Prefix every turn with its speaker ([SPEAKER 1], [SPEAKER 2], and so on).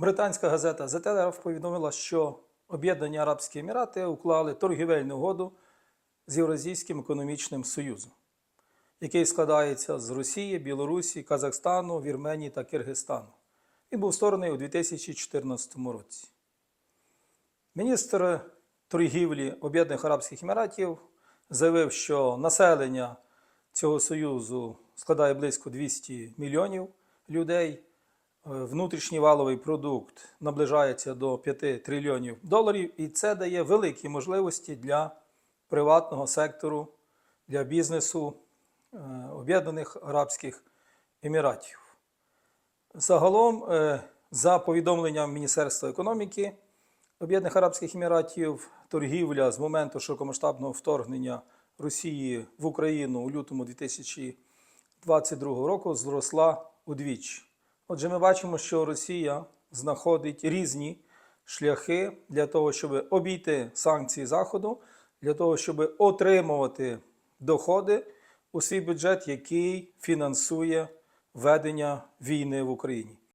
[SPEAKER 1] Британська газета The Telegraph повідомила, що Об'єднані Арабські Емірати уклали торгівельну угоду з Євразійським економічним союзом, який складається з Росії, Білорусі, Казахстану, Вірменії та Киргизстану. Він був створений у 2014 році. Міністр торгівлі Об'єднаних Арабських Еміратів заявив, що населення цього союзу складає близько 200 мільйонів людей. Е, Внутрішній валовий продукт наближається до 5 трильйонів доларів, і це дає великі можливості для приватного сектору, для бізнесу е, Об'єднаних Арабських Еміратів. Загалом, е, за повідомленням Міністерства економіки Об'єднаних Арабських Еміратів, торгівля з моменту широкомасштабного вторгнення Росії в Україну у лютому 2022 року зросла удвічі. Отже, ми бачимо, що Росія знаходить різні шляхи для того, щоб обійти санкції Заходу, для того, щоб отримувати доходи у свій бюджет, який фінансує ведення війни в Україні.